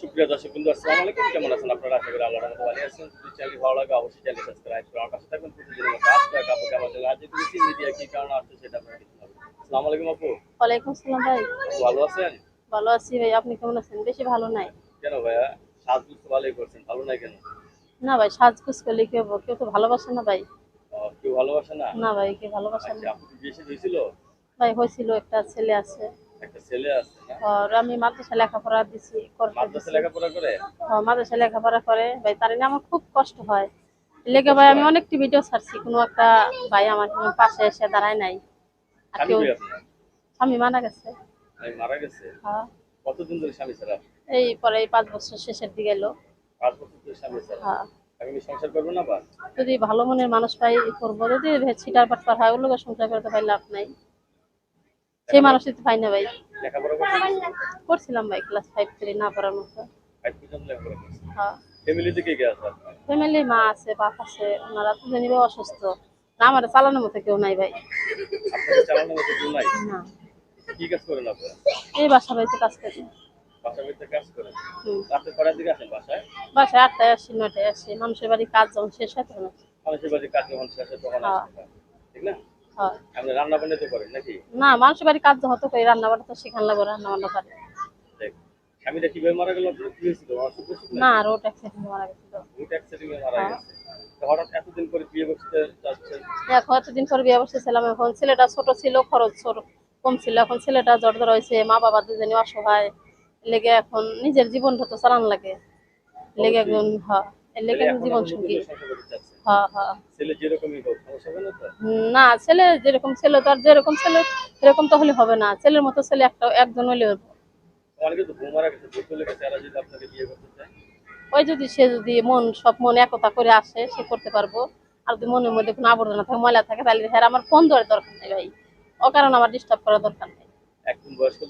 সুপ্রিয় দর্শক বন্ধু আসসালামু আলাইকুম। কেমন আছেন আপনারা? আশা করি আল্লাহর রহমতে ভালো আছেন। যদি চ্যানেল ভালো লাগে অবশ্যই চ্যানেল সাবস্ক্রাইব করে আমার পাশে থাকবেন। প্রতিদিনের মতো আজকে কাপড় কেমন চলে আজ তুমি মিডিয়া কি কারণে আসছে সেটা আপনারা দেখতে হবে আসসালামু আলাইকুম আপু। ওয়ালাইকুম সালাম ভাই। ভালো আছেন? ভালো আছি ভাই। আপনি কেমন আছেন? বেশি ভালো নাই। কেন ভাইয়া? সাজগুজ তো ভালোই করছেন। ভালো নাই কেন? না ভাই সাজগুজ করলে কেউ কেউ তো ভালোবাসে না ভাই। কেউ ভালোবাসে না? না ভাই কেউ ভালোবাসে আচ্ছা না। আপু কি বিয়ে হয়েছিল? ভাই হয়েছিল। একটা ছেলে আছে। একটা ছেলে আছে আর আমি মাদ্রাসা লেখাপড়া দিছি মাদ্রাসা লেখাপড়া করে? হ্যাঁ, মাদ্রাসা লেখাপড়া করে। ভাই তার আমার খুব কষ্ট হয়। লেগে ভাই আমি অনেকটি ভিডিও ছাড়ছি। কোনো একটা ভাই আমার কোনো পাশে এসে দাঁড়ায় নাই। আর স্বামী কেউ স্বামী মারা গেছে। মারা গেছে? হ্যাঁ। কতদিন ধরে স্বামী ছাড়া? এই পরে এই পাঁচ বছর শেষের দিকে এলো। পাঁচ বছর ধরে স্বামী ছাড়া? হ্যাঁ। আমি সংসার করব না বা যদি ভালো মনের মানুষ পাই করব। যদি ছিটার পাটপার হয় ওগুলোকে সংসার করতে পাই লাভ নাই। সেই মানুষই তো পাই না ভাই। করছিলাম ভাই ক্লাস ফাইভ থ্রি না পড়ার মতো। হ্যাঁ। ফ্যামিলিতে কে কে আছে? ফ্যামিলি মা আছে বাপ আছে ওনারা তো জানিবে অসুস্থ। না আমার চালানোর মতো কেউ নাই ভাই। চালানোর মতো কেউ নাই? না। কি কাজ করেন আপনারা? এই বাসা বাড়িতে কাজ করি। বাসায়? আটটায় আসি নয়টায় আসি। মানুষের বাড়ি কাজ যখন শেষ হয় তখন মানুষের বাড়ি কাজ যখন শেষ হয় তখন হ্যাঁ। ঠিক না? আপনি রান্না করেন নাকি? না মানুষের বাড়ি কাজ যখন করি রান্না বান্না তো লাগবে রান্না বান্না স্বামীটা কীভাবে মারা গেল আপনার কি হয়েছিল? অসুখ বিসুখ না আর ওটা অ্যাক্সিডেন্ট মারা গেছিল। রুট অ্যাক্সিডেন্টে মারা হ্যাঁ। গেছে। হঠাৎ এতদিন পরে বিয়ে করতে যাচ্ছেন এখন এতদিন পর বিয়ে বসেছিলাম এখন ছেলেটা ছোট ছিল খরচ কম ছিল এখন ছেলেটা জর্জর হয়েছে মা বাবা দুজনে অসহায় লেগে এখন নিজের জীবনটা তো চালান লাগে। লেগে একজন হ্যাঁ। এর জীবন সঙ্গী? হ্যাঁ হ্যাঁ ছেলে যেরকমই হোক না ছেলে যেরকম ছেলে তো আর যেরকম ছেলে এরকম তো হলে হবে না। ছেলের মতো ছেলে একটা একজন হলে ওই যদি সে যদি মন সব মন একতা করে আসে সে করতে পারব। আর যদি মনের মধ্যে কোনো আবর্জনা থাকে ময়লা থাকে তাহলে হ্যাঁ আমার ফোন দেওয়ার দরকার নেই ভাই। ও কারণে আমার ডিস্টার্ব করার দরকার নেই। একদম বয়স্ক